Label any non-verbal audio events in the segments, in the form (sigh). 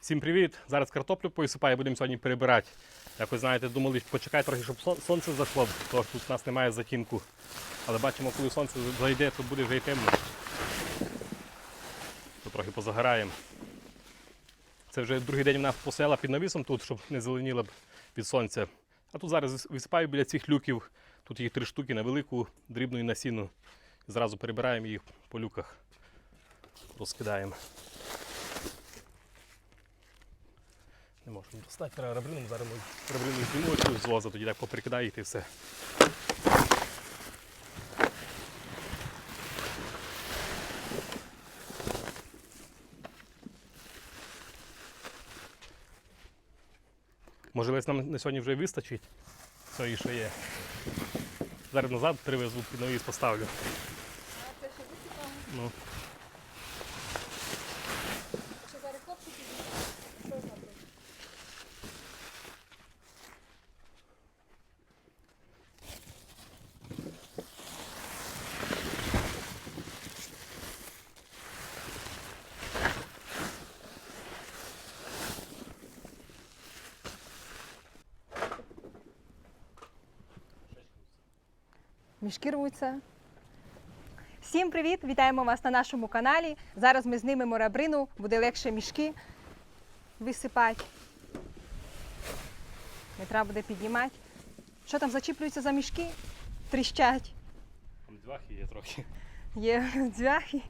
Всім привіт! Зараз картоплю посипаю, будемо сьогодні перебирати. Як ви знаєте, думали, почекай трохи, щоб сонце зайшло, тому тут у нас немає затінку. Але бачимо, коли сонце зайде, то буде вже й темно. То трохи позагораємо. Це вже другий день вона посела під навісом тут, щоб не зеленіло б від сонця. А тут зараз висипаю біля цих люків. Тут їх три штуки на велику, дрібну і на сіну. Зразу перебираємо їх по люках. Розкидаємо. Не можемо достати, треба ребрином. Зараз ми ребрину зніму з воза, тоді так поприкидаю їх і все. Може весь нам на сьогодні вже вистачить. Все, і що є. Зараз назад привезу, під новий поставлю. А це ще висипали? Ну. Мішки. Всім привіт! Вітаємо вас на нашому каналі. Зараз ми знімемо рабрину, буде легше мішки висипати. Не треба буде піднімати. Що там зачіплюється за мішки? Тріщать. Там дзвахи є трохи. Є дзвяхи.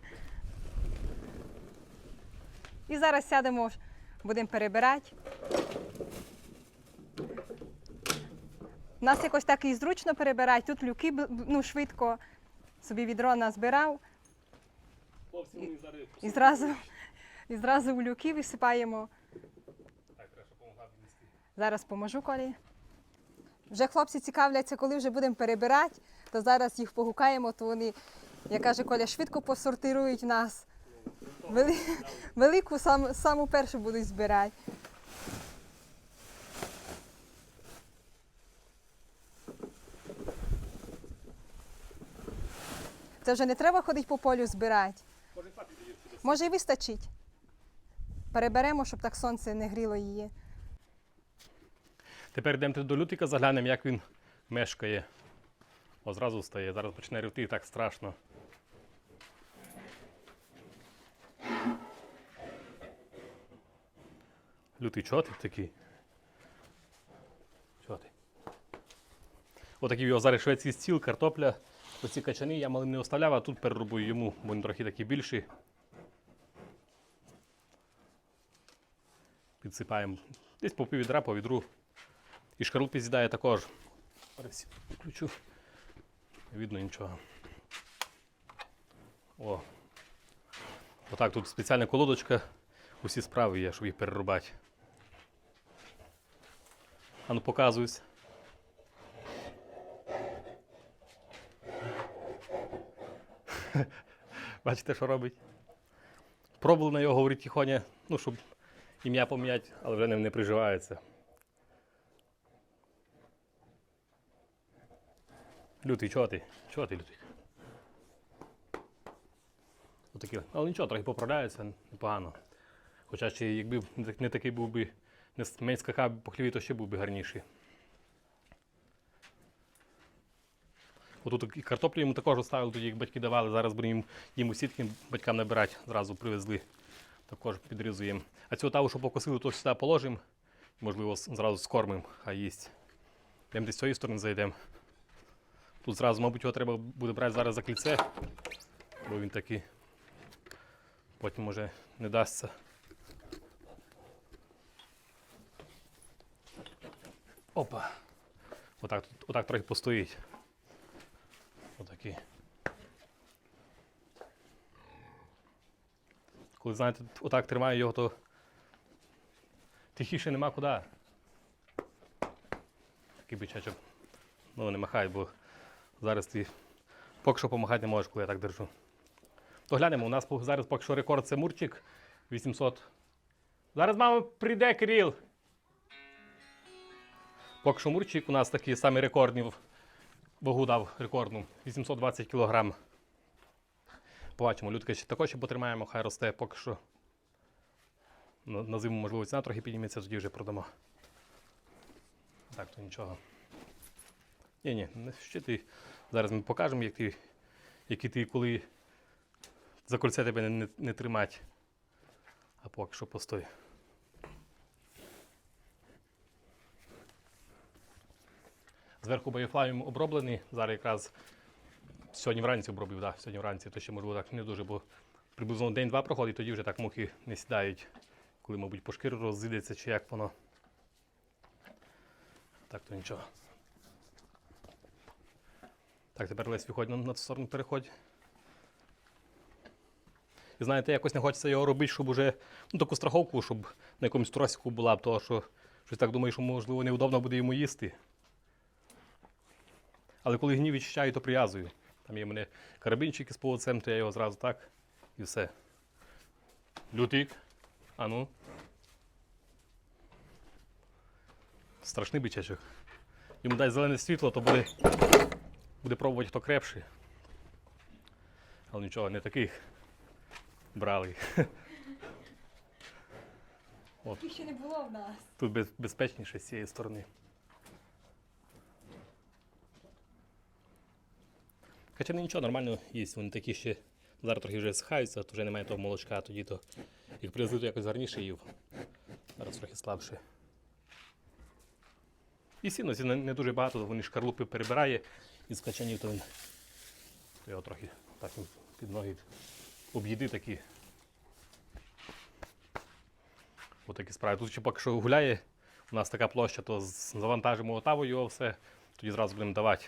І зараз сядемо, будемо перебирати. У нас якось так і зручно перебирати. Тут люки ну, швидко собі відро назбирав. Зараз І зразу, і зразу в люки висипаємо. Зараз поможу колі. Вже хлопці цікавляться, коли вже будемо перебирати, то зараз їх погукаємо, то вони, як каже Коля, швидко посортирують нас. Вели... (laughs) Велику сам... саму першу будуть збирати. Це вже не треба ходити по полю збирати. Може, і вистачить. Переберемо, щоб так сонце не гріло її. Тепер йдемо до лютика, заглянемо, як він мешкає. О, зразу встає. Зараз почне ревти, так страшно. Лютий, чого ти такий? Чого ти? Отакий його зараз шведський стіл, картопля. Оці качани я малим не оставляв, а тут перерубую йому, бо він трохи такий більший. Підсипаємо десь по пів відра, по відру. І шкарлупи з'їдає також. Зараз включу. Не видно нічого. О. Отак тут спеціальна колодочка. Усі справи є, щоб їх перерубати. А ну показуюсь. Бачите, що робить? Пробували на його говорити тихоня, ну, щоб ім'я поміняти, але вже не приживається. Лютий, чого ти? Чого ти, лютий? Отакі. Але нічого, трохи поправляється, непогано. Хоча ще якби не такий був би, не менш скакав по хліві, то ще був би гарніший. Отут і картоплю йому також оставили, тоді як батьки давали. Зараз будемо їм, їм у сітки батькам набирати, зразу привезли. Також підрізуємо. А цю таву, що покосили, то сюди положимо. Можливо, зразу скормимо, хай їсть. Йдемо десь з цієї сторони зайдемо. Тут зразу, мабуть, його треба буде брати зараз за кільце, бо він такий. Потім може не дасться. Опа. Отак, отак трохи постоїть. Отакий. Коли, знаєте, отак тримаю його, то тихіше нема куди. Такий бичачок. Ну, не махай, бо зараз ти поки що помахати не можеш, коли я так держу. То глянемо, у нас зараз поки що рекорд це Мурчик 800. Зараз мама прийде, Кирил. Поки що Мурчик у нас такий самий рекордний вагу дав рекордну 820 кг. Побачимо, Людка ще також ще потримаємо, хай росте поки що. на, зиму, можливо, ціна трохи підніметься, тоді вже продамо. Так, то нічого. Ні, ні, не ще ти. Зараз ми покажемо, як ти, які ти коли за кольце тебе не, не, не тримать. А поки що постой. Зверху боєфлавім оброблений. Зараз якраз сьогодні вранці обробив, да, сьогодні вранці, то ще можливо так не дуже, бо приблизно день-два проходить, тоді вже так мухи не сідають, коли, мабуть, по шкіру роззидеться чи як воно. Так, то нічого. Так, тепер Лесь виходь на, на сторону переходь. І знаєте, якось не хочеться його робити, щоб уже ну, таку страховку, щоб на якомусь тросику була, б, того що щось так думаю, що можливо неудобно буде йому їсти. Але коли гнів відчищаю, то прив'язую. Там є в мене карабінчики з полоцем, то я його зразу так і все. Лютик. А ну. Страшний бичачок. Йому дай зелене світло, то буде, буде пробувати хто крепший. Але нічого, не таких брали. (laughs) Їх ще не було в нас. Тут безпечніше з цієї сторони. Хоча не нічого, нормально їсть. Вони такі ще зараз трохи вже зсихаються, то вже немає того молочка, тоді то їх привезли, то якось гарніше їв. Зараз трохи слабше. І сіно, сіно не дуже багато, то вони шкарлупи перебирає із качанів, то він то його трохи так під ноги об'їди такі. Отакі справи. Тут ще поки що гуляє. У нас така площа, то завантажимо отаву його все, тоді зразу будемо давати.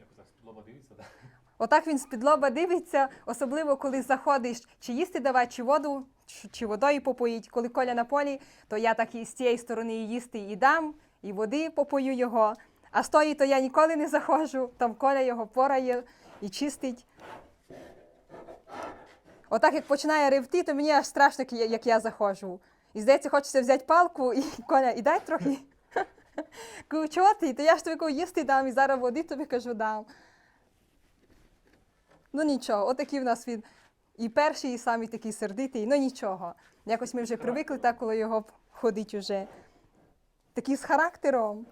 Якось так сподлоба дивіться, так? Отак він з-під лоба дивиться, особливо коли заходиш, чи їсти давати, чи воду, чи- водою попоїть. Коли коля на полі, то я так і з цієї сторони і їсти і дам, і води попою його. А з тої, то я ніколи не заходжу, там коля його порає і чистить. Отак як починає ревти, то мені аж страшно, як я- заходжу. І здається, хочеться взяти палку і (laughs) коля, і дай трохи. (laughs) Чого ти? То я ж тобі їсти дам, і зараз води тобі кажу дам. Ну нічого, отакий в нас він і перший, і самий такий сердитий, ну нічого. Якось ми вже привикли так, коли його ходить уже. Такий з характером.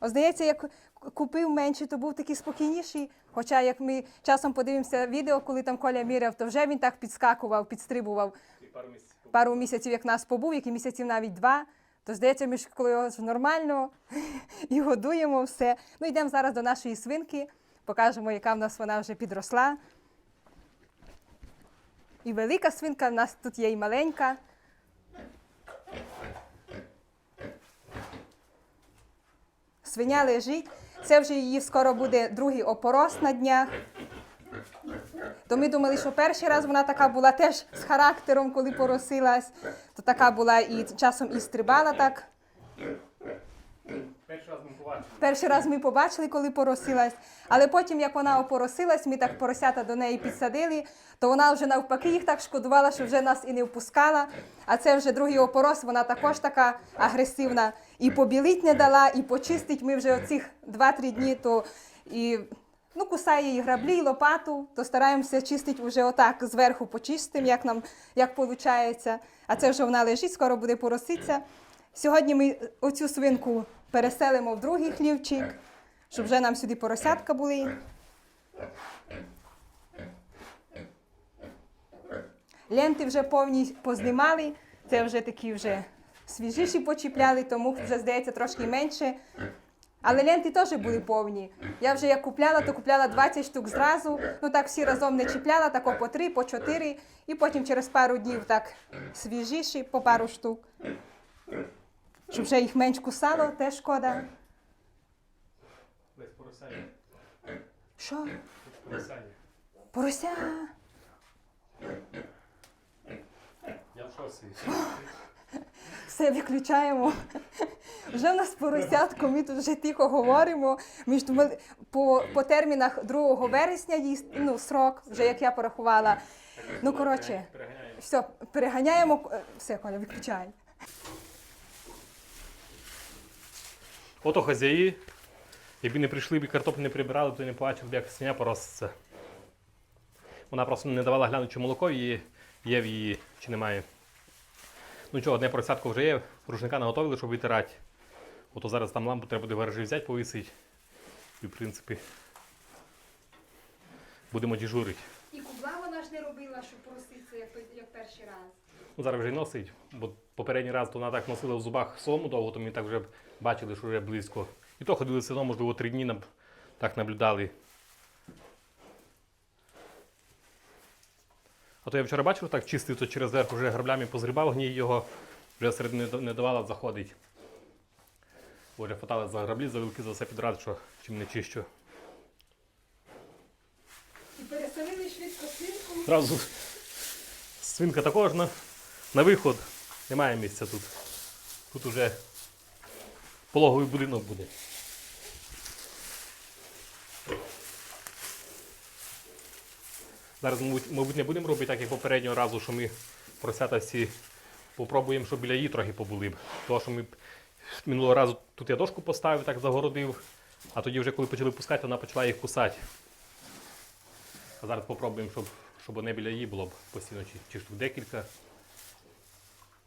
О, здається, як купив менше, то був такий спокійніший. Хоча, як ми часом подивимося відео, коли там Коля міряв, то вже він так підскакував, підстрибував Пару місяців. пару місяців, як нас побув, які місяців навіть два. То здається, ми ж коли його нормально (laughs) і годуємо все. Ну, йдемо зараз до нашої свинки, покажемо, яка в нас вона вже підросла. І велика свинка, в нас тут є і маленька. Свиня лежить. Це вже її скоро буде другий опорос на днях. То ми думали, що перший раз вона така була теж з характером, коли поросилась, то така була і часом і стрибала так. Перший раз ми побачили. Перший раз ми побачили, коли поросилась, але потім, як вона опоросилась, ми так поросята до неї підсадили, то вона вже навпаки їх так шкодувала, що вже нас і не впускала. А це вже другий опорос, вона також така агресивна. І побілить не дала, і почистить. Ми вже оцих 2-3 дні то і ну, кусає її граблі, і лопату, то стараємося чистити вже отак зверху почистимо, як нам як виходить. А це вже вона лежить, скоро буде пороситися. Сьогодні ми оцю свинку переселимо в другий хлівчик, щоб вже нам сюди поросятка були. Ленти вже повні познімали, це вже такі вже свіжіші почіпляли, тому вже здається трошки менше. Але ленти теж були повні. Я вже як купляла, то купляла 20 штук зразу. Ну так всі разом не чіпляла, тако по 3, по 4, і потім через пару днів так свіжіші по пару штук. Щоб вже їх менш кусало, теж шкода. Десь поросяє. Що? Поросяє. Порося. Я в шоці. Все виключаємо. Вже в нас поросятко, ми тут вже тихо говоримо. Ми ж думали, по, по термінах 2 вересня їсть, ну, срок, вже як я порахувала. Ну, коротше, все, переганяємо. Е, Все, Коля, виключай. Ото хазяї. Якби не прийшли б і картоплю не прибирали, то не побачив б, як свиня пороситься. Вона просто не давала глянути, чи молоко її є в її чи немає. Ну нічого, одне поросятко вже є, рушника наготовили, щоб витирати. Ото зараз там лампу треба буде в гаражі взяти, повісити. І в принципі будемо дежурити. І кубла вона ж не робила, щоб проситися, як, як перший раз. Ну, зараз вже й носить, бо попередній раз то вона так носила в зубах солому довго, то ми так вже бачили, що вже близько. І то ходили одно, можливо, три дні наб- так наблюдали. А то я вчора бачив, так чистив, то через верх вже граблями позрібав гній його, вже серед не, давала заходить. Бо вже за граблі, за вилки, за все підряд, що чим не чищу. І переселили швидко свинку. Зразу свинка також на, на виход. Немає місця тут. Тут уже пологовий будинок буде. Зараз, мабуть, не будемо робити так, як попереднього разу, що ми поросята всі попробуємо, щоб біля її трохи побули. Тому що ми минулого разу тут я дошку поставив, так загородив, а тоді вже коли почали пускати, вона почала їх кусати. А зараз попробуємо, щоб, щоб вони біля її було б постійно, чи, чи штук декілька.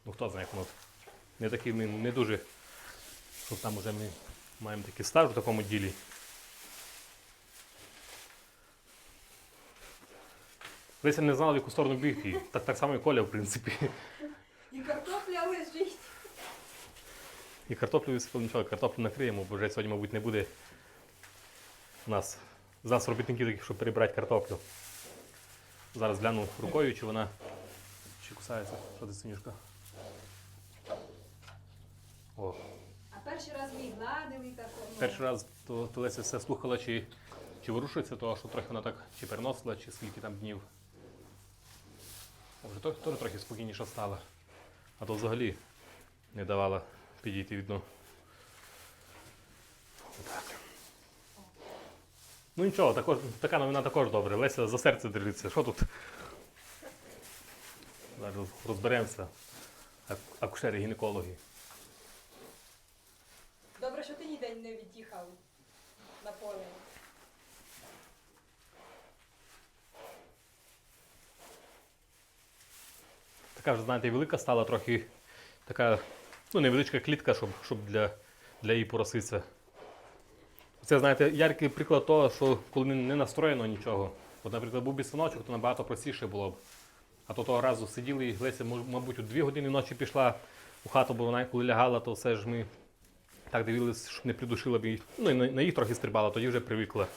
Ну хто знає, як воно. Не такий не дуже, щоб там вже ми маємо такий стаж у такому ділі. Леся не знала, в яку сторону бігти. Так, так само і Коля, в принципі. І картопля лежить. І картоплю висипали, нічого, картоплю накриємо, бо вже сьогодні, мабуть, не буде у нас з нас робітників таких, щоб перебрати картоплю. Зараз гляну рукою, чи вона чи кусається. Що ти синюшка? О, А перший раз ми її гладили так. ну, перший раз то, то Леся все слухала, чи, чи ворушиться, то що трохи вона так чи переносила, чи скільки там днів. Вже то- теж трохи спокійніше стала. А то взагалі не давала підійти відно. Отак. Ну нічого, також, така новина також добре. Леся за серце держиться. Що тут? Зараз розберемося. Ак- Акушери, гінекологи. Добре, що ти ніде не від'їхав на поле. Така вже, знаєте, велика стала трохи така, ну, невеличка клітка, щоб, щоб для, для її пороситься. Це, знаєте, яркий приклад того, що коли не- настроєно нічого. От, наприклад, був би то набагато простіше було б. А то того разу сиділи, і Леся, мабуть, у дві години ночі пішла у хату, бо вона коли лягала, то все ж ми так дивилися, щоб не придушила б її. Ну і на, на їх трохи стрибала, тоді вже привикла.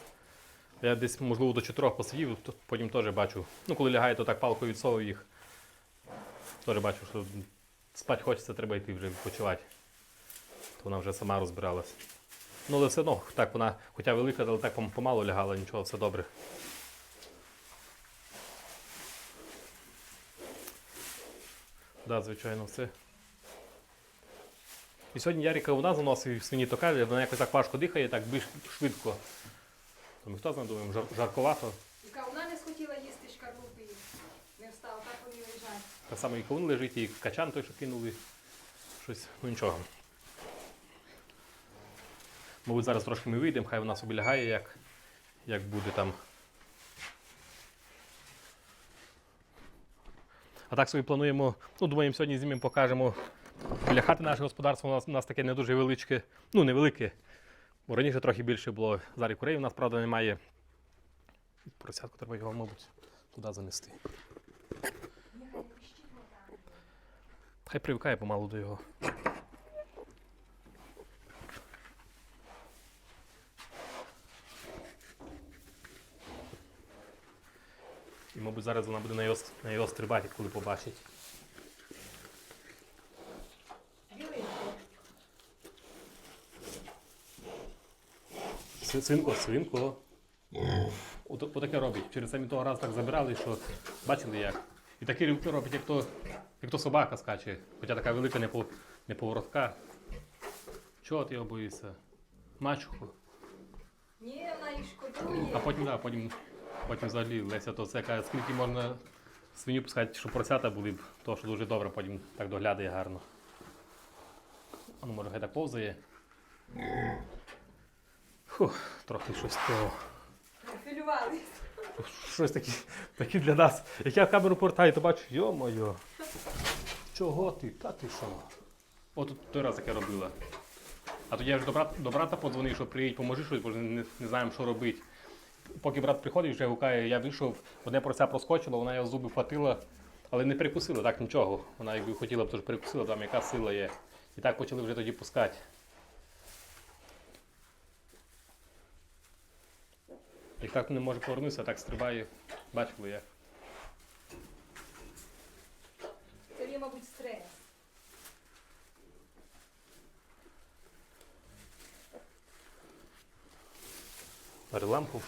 Я десь, можливо, до чотирьох посидів, то потім теж бачу. Ну, коли лягає, то так палкою відсовую їх. Теж бачу, що спати хочеться, треба йти вже відпочивати. То вона вже сама розбиралась. Ну, але все одно, так вона, хоча велика, але так пом- помалу лягала, нічого, все добре. Да, звичайно, все. І сьогодні Яріка нас заносив свині токарі, вона якось так важко дихає, так більш швидко. Ми хто знає, думаємо, жар, жарковато. Яка вона не схотіла їсти шкарлупи. Не встала, так вони Так і кавун лежить, і качан той, що кинули. Щось, ну нічого. Мабуть, зараз трошки ми вийдемо, хай вона собі лягає, як, як буде там. А так собі плануємо, ну, думаємо, сьогодні знімемо, покажемо. Біля хати наше господарство у нас, у нас таке не дуже величке, ну невелике. Бо раніше трохи більше було. Зараз курей у нас, правда, немає. Поросятку треба його, мабуть, туди занести. Хай привикає помалу до його. І, мабуть, зараз вона буде на його, на його стрибати, коли побачить. Свинко, свинко. Отаке робить. Через самі того разу так забирали, що бачили як. І такі рюки робить, як то, як то собака скаче. Хоча така велика не, по, не поворотка. Чого ти його боїшся? Мачуху. Ні, вона їх шкодує. А потім, да, потім, потім взагалі Леся то це каже, скільки можна свиню пускати, щоб поросята були б, то що дуже добре, потім так доглядає гарно. А ну може хай так повзає. Фух, трохи щось того. Хвилювались. Щось таке, таке для нас. Як я в камеру повертаю, то бачу, йо-моє. Чого ти? Та ти що? От той раз я робила. А тоді я вже до брата, до брата подзвонив, що приїдь, поможи щось, бо не, не знаємо, що робити. Поки брат приходить, вже гукає, я вийшов, одне порося проскочило, вона його зуби хватила, але не перекусила, так нічого. Вона якби хотіла б, то ж там яка сила є. І так почали вже тоді пускати. І так не може повернутися, так стрибає. Бачили як. Це є, мабуть, стрес. Зараз лампу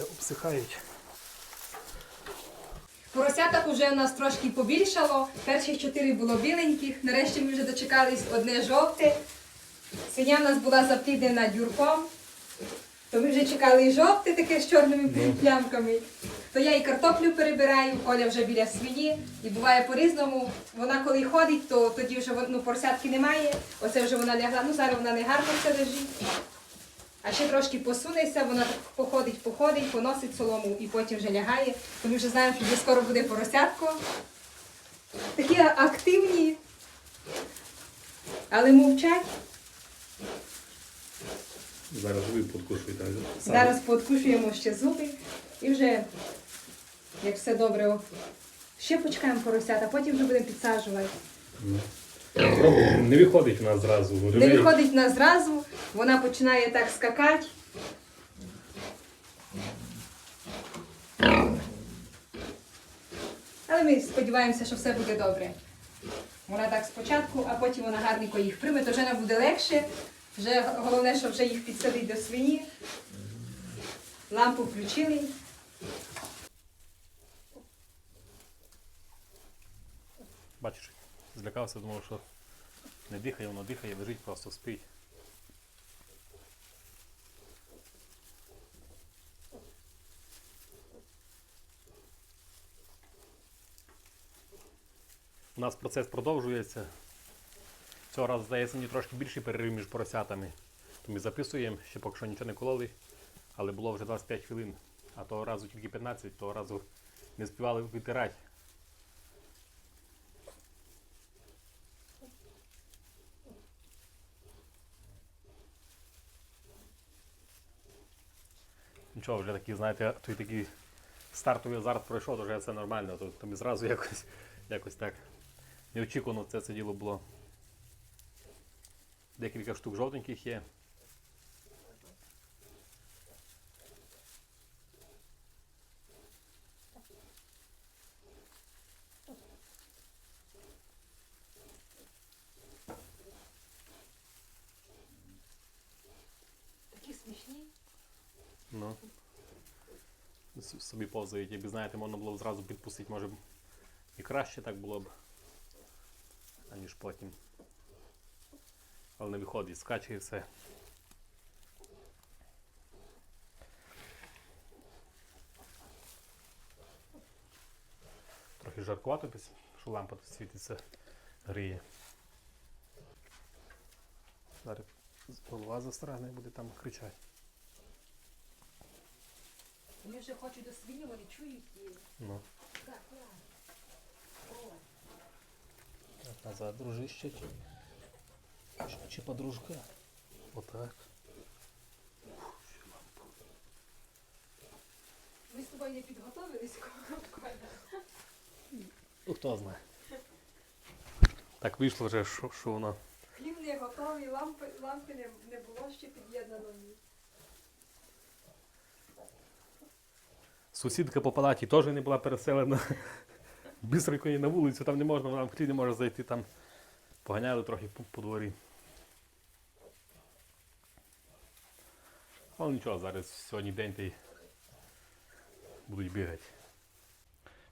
обсихають. Поросяток вже у нас трошки побільшало. Перших чотири було біленьких. Нарешті ми вже дочекались одне жовте. Свиня в нас була запліднена дюрком. То ми вже чекали і жовте таке з чорними плямками. То я і картоплю перебираю, Коля вже біля свині. І буває по-різному. Вона коли ходить, то тоді вже ну, поросятки немає. Оце вже вона лягла. Ну зараз вона не гарно все лежить. А ще трошки посунеться, вона так походить, походить, поносить солому і потім вже лягає. То ми вже знаємо, що вже скоро буде поросятко. Такі активні, але мовчать. Зараз ви подкушуєте. Зараз подкушуємо ще зуби і вже, як все добре, ще почекаємо поросят, а потім вже будемо підсаджувати. Не виходить нас зразу. Не виходить в нас зразу, вона починає так скакати. Але ми сподіваємося, що все буде добре. Вона так спочатку, а потім вона гарненько їх прийме, то вже нам буде легше. Вже головне, що вже їх підсадить до свині. Лампу включили. Бачиш, злякався, думав, що не дихає, воно дихає, лежить, просто спить. У нас процес продовжується. Цього разу, здається, мені трошки більший перерив між поросятами. То ми записуємо, ще поки що нічого не кололи, але було вже 25 хвилин, а того разу тільки 15, того разу не співали витирати. Нічого, вже такий, знаєте, той такий стартовий азарт пройшов, то вже все нормально. То, то зразу якось, якось так неочікувано це, це діло було. Декілька штук жовтеньких є. Такі смішні. Ну. Собі повзають, якби знаєте, можна було б зразу підпустити, може б і краще так було б, аніж потім. Але не виходить, скаче і все. Трохи жаркувато, що лампа тут світиться, гріє. Зараз голова застрягне і буде там кричати. Вони вже хочуть до свині, вони чують її. Ну. Так. Так, назад, дружище. Чи, подружка? Отак. Ми з тобою не підготовились. Ну, хто знає. Так вийшло вже, що, що воно. Хліб не готовий, лампи, лампи не, не було ще під'єднано. Сусідка по палаті теж не була переселена. Бистренько її на вулицю, там не можна, вона в хлі не може зайти, там поганяли трохи по, по дворі. Але нічого, зараз сьогодні день та й будуть бігати.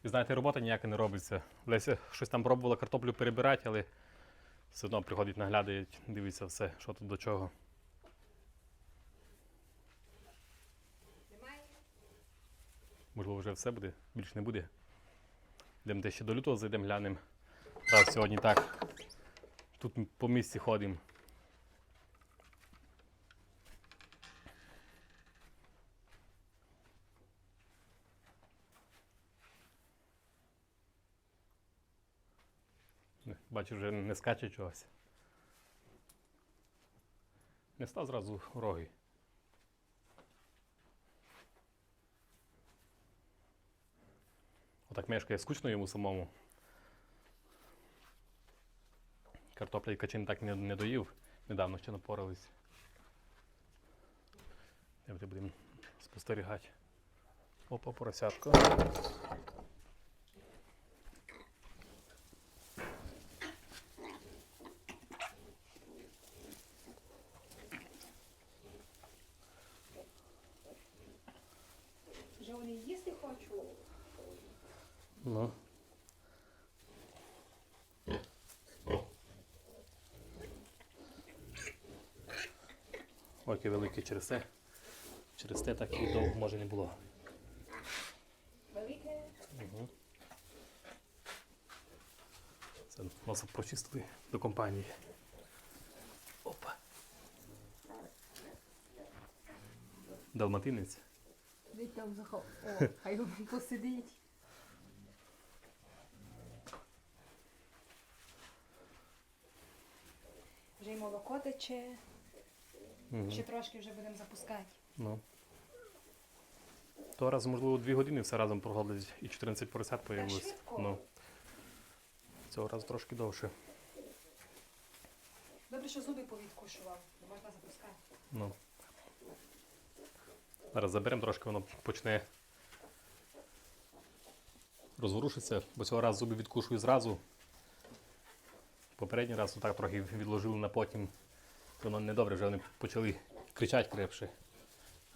Ви знаєте, робота ніяка не робиться. Леся щось там пробувала картоплю перебирати, але все одно приходить, наглядає, дивиться все, що тут до чого. Можливо, вже все буде, більше не буде. Йдемо ще до лютого зайдемо, глянемо. Раз сьогодні так. Тут по місці ходимо. Бачу, вже не скаче чогось. Не став зразу роги. Отак мешкає скучно йому самому. Картопля і качин так не, не доїв. Недавно ще напорались. Давайте будемо спостерігати. Опа, поросятко. Вже вони їсти хочуть. Ну. Ой, який великий через це. Через те так і довго може не було. Велике. Угу. Це носа прочистили до компанії. Опа. Далматинець. Десь там захов. О, хай посидить. Вже й молоко тече. Угу. Ще трошки вже будемо запускати. Ну. То раз, можливо, дві години все разом проходить і 14 поросят появилось. швидко? Ну. Цього разу трошки довше. Добре, що зуби повідкушував. Можна запускати. Ну. Зараз заберемо трошки, воно почне розворушитися, бо цього разу зуби відкушую зразу. Попередній раз так трохи відложили на потім. Воно не добре, вже вони почали кричати крепше.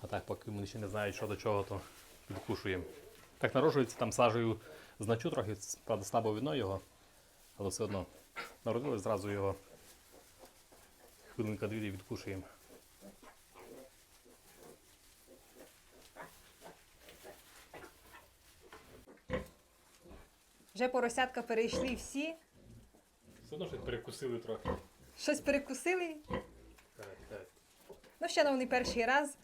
А так, поки вони ще не знають, що до чого, то відкушуємо. Так народжується, там сажею значу трохи, правда, слабо видно його, але все одно народили зразу його. Хвилинка дві і відкушуємо. Вже поросятка перейшли всі. Все одно щось перекусили трохи. Щось перекусили. Ну, ще вони перший раз.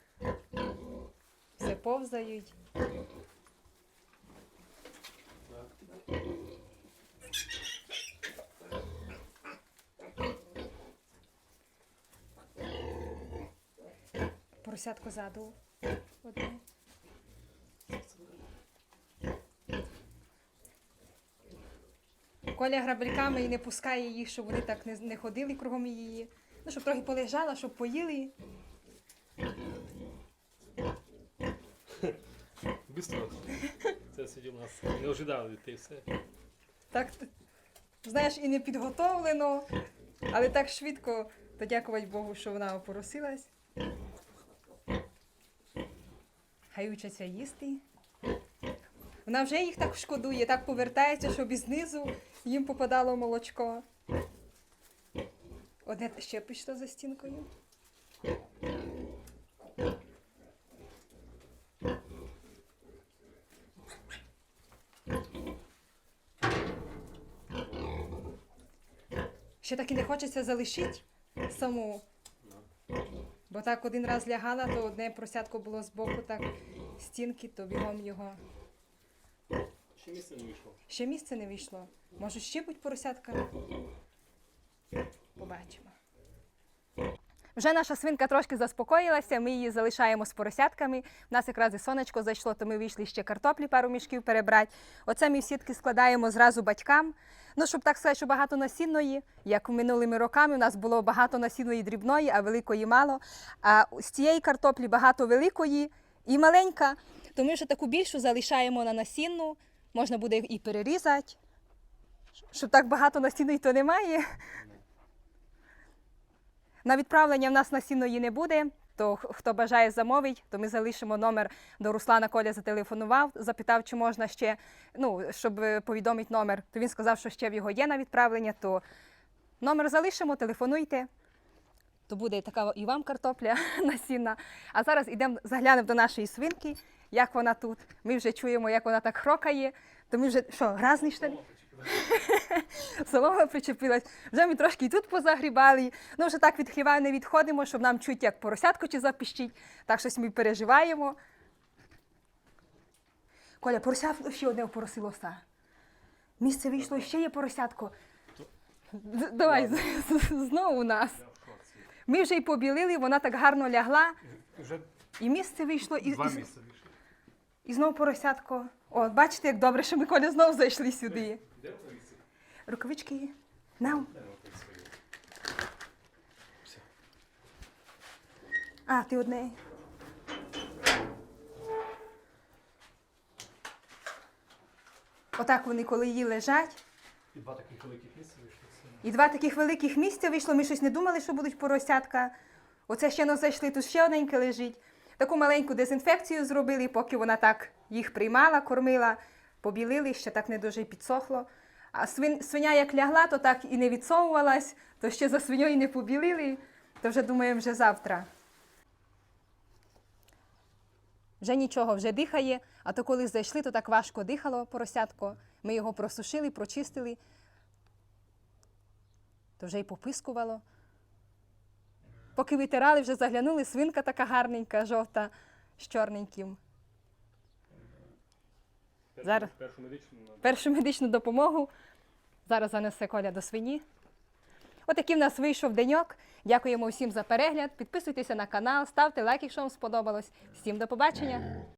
Все повзають. Поросятко ззаду. Одне. Коля грабельками і не пускає їх, щоб вони так не ходили кругом її. Ну, щоб трохи полежала, щоб поїли. Бистро. (laughs) Це сьогодні у нас не ожидали ти все. Так, знаєш, і не підготовлено, але так швидко, то дякувати Богу, що вона опоросилась. Хай учаться їсти. Вона вже їх так шкодує, так повертається, щоб і знизу їм попадало молочко. Одне ще пішло за стінкою. Ще так і не хочеться залишити саму. Бо так один раз лягала, то одне просятко було збоку, так стінки, то бігом його. Ще місце не вийшло. Ще місце не вийшло. Може, ще будь поросятка? Побачимо. Вже наша свинка трошки заспокоїлася, ми її залишаємо з поросятками. У нас якраз і сонечко зайшло, то ми вийшли ще картоплі, пару мішків перебрати. Оце ми сітки складаємо зразу батькам. Ну, щоб так сказати, що багато насінної, як минулими роками, у нас було багато насінної дрібної, а великої мало. А з цієї картоплі багато великої і маленька. То ми вже таку більшу залишаємо на насінну. Можна буде і перерізати. Щоб так багато насінної то немає. На відправлення в нас насінної не буде. То хто бажає замовить, то ми залишимо номер до Руслана Коля зателефонував, запитав, чи можна ще, ну, щоб е, повідомити номер. То він сказав, що ще в його є на відправлення, то номер залишимо, телефонуйте. То буде така і вам картопля (laughs) насінна. А зараз йдемо заглянемо до нашої свинки, як вона тут. Ми вже чуємо, як вона так хрокає. То ми вже що, гразний штан? (laughs) Солома причепилась. Вже ми трошки і тут позагрібали. Ну, вже так від хліва не відходимо, щоб нам чуть як поросятко чи запіщить. Так щось ми переживаємо. Коля, поросятко ще одне поросилося. Місце вийшло, ще є поросятко. Давай знову у нас. Ми вже й побілили, вона так гарно лягла, і місце вийшло, і, два і, місяці вийшли. і знову поросятко. О, бачите, як добре, що ми Коля знову зайшли сюди. Де рукавиці? Рукавички нам. Все. А, ти одне. Отак вони, коли її лежать. І два таких великих місця вийшли. І два таких великих місця вийшло. Ми щось не думали, що будуть поросятка. Оце ще не зайшли, тут ще одненьке лежить. Таку маленьку дезінфекцію зробили, поки вона так їх приймала, кормила, побілили, ще так не дуже підсохло. А свин, свиня як лягла, то так і не відсовувалась, то ще за свиньою не побілили, то вже думаємо, вже завтра. Вже нічого, вже дихає, а то коли зайшли, то так важко дихало поросятко. Ми його просушили, прочистили, то вже й попискувало. Поки витирали, вже заглянули, свинка така гарненька, жовта, з чорненьким. Зараз. Першу медичну. Першу медичну допомогу зараз занесе Коля до свині. Отакий в нас вийшов деньок. Дякуємо всім за перегляд. Підписуйтеся на канал, ставте лайк, якщо вам сподобалось. Всім до побачення!